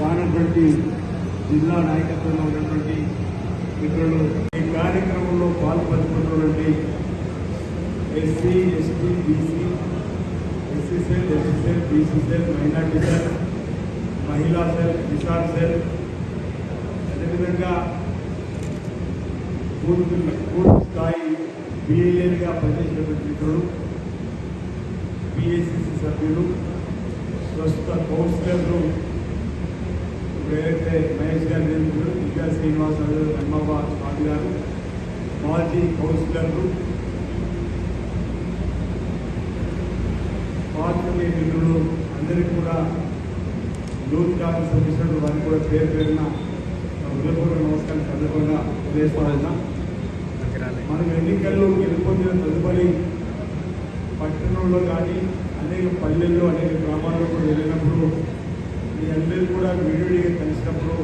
రవి జిల్లా నాయకత్వంలో ఉన్నటువంటి మిత్రులు ఈ కార్యక్రమంలో పాల్పంచుకున్నటువంటి SC ST BC SC cell SC cell BC cell minority cell మహిళా సెల్ కిసాన్ సెల్ అదేవిధంగా పూర్తి పూర్తి స్థాయి బిఏఏగా పనిచేసినటువంటి మిత్రులు బిఏసిసి సభ్యులు ప్రస్తుత కౌన్సిలర్లు ఇప్పుడు మహేష్ గారి నేర్చుకున్నారు విద్యా శ్రీనివాస్ గారు స్వామి గారు మాజీ కౌన్సిలర్లు పార్టీ మిత్రులు అందరికీ కూడా యూత్ కాంగ్రెస్ అధ్యక్షుడు వారికి కూడా పేరు పేరున హృదయపూర్వక నమస్కారం సందర్భంగా తెలియజేస్తున్నా మనం ఎన్నికల్లో గెలుపొందిన తదుపరి పట్టణంలో కానీ అనేక పల్లెల్లో అనేక గ్రామాల్లో కూడా వెళ్ళినప్పుడు మీ అందరూ కూడా విడివిడిగా కలిసినప్పుడు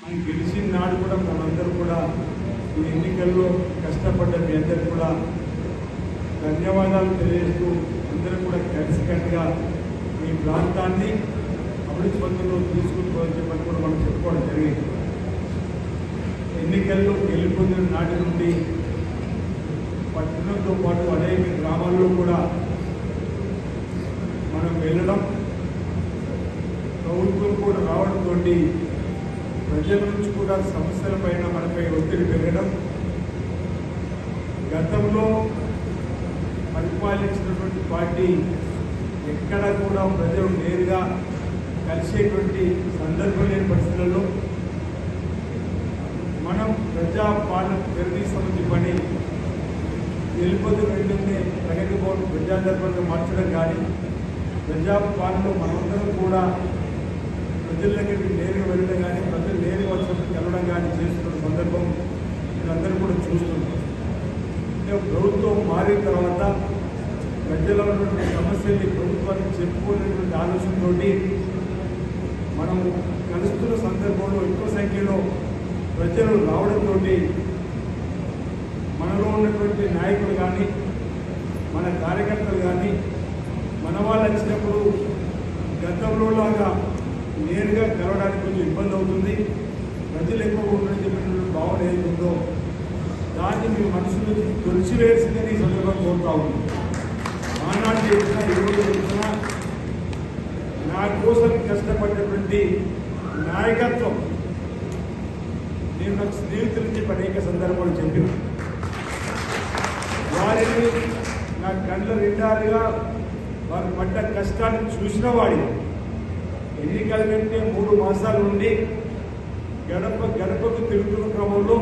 మనం గెలిచిన నాడు కూడా మనందరూ కూడా ఈ ఎన్నికల్లో కష్టపడ్డ మీ అందరికీ కూడా ధన్యవాదాలు తెలియజేస్తూ అందరూ కూడా కలిసికట్టుగా ఈ ప్రాంతాన్ని అభివృద్ధి పథకంలో తీసుకుని చెప్పని కూడా మనం చెప్పుకోవడం జరిగింది. ఎన్నికల్లో గెలుపొందిన నాటి నుండి పట్టణంతో పాటు అనేక గ్రామాల్లో కూడా మనం వెళ్ళడం ప్రభుత్వం కూడా రావడంతో ప్రజల నుంచి కూడా సమస్యల పైన మనపై ఒత్తిడి పెరగడం గతంలో పరిపాలించినటువంటి పార్టీ ఎక్కడ కూడా ప్రజలు నేరుగా కలిసేటువంటి సందర్భం లేని పరిస్థితులలో మనం ప్రజా పాలన ప్రగతి పని వెళ్ళిపోతూ వెంటనే ప్రగతి భవన్ ప్రజాదర్భంగా మార్చడం కానీ ప్రజా పాలనలో మనందరం కూడా ప్రజల దగ్గరికి నేరుగా వెళ్ళడం కానీ ప్రజలు నేరుగా వచ్చినప్పుడు కలవడం కానీ చేస్తున్న సందర్భం మీరందరూ కూడా చూస్తున్నారు. ప్రభుత్వం మారిన తర్వాత ప్రజల ఉన్నటువంటి సమస్యల్ని ప్రభుత్వానికి చెప్పుకునేటువంటి ఆలోచనతో మనం కలుస్తున్న సందర్భంలో ఎక్కువ సంఖ్యలో ప్రజలు రావడంతో మనలో ఉన్నటువంటి నాయకులు కానీ మన కార్యకర్తలు కానీ మన వాళ్ళు వచ్చినప్పుడు గతంలో లాగా నేరుగా కలవడానికి కొంచెం ఇబ్బంది అవుతుంది. ప్రజలు ఎక్కువ చెప్పిన భావన ఏదుందో దాన్ని మీ మనసులో తొలిచివేసిందని ఈ సందర్భంగా కోరుతా ఉంది ఆనాడు చేసిన ఈరోజు చేసిన నా కోసం కష్టపడినటువంటి నాయకత్వం నేను నాకు స్నేహితులు చెప్పి అనేక సందర్భాలు చెప్పిన. వారిని నా కళ్ళ నిండాలుగా వారు పడ్డ కష్టాన్ని చూసిన వాడి ఎన్నికల కంటే మూడు మాసాల నుండి గడప గడపకు తిరుగుతున్న క్రమంలో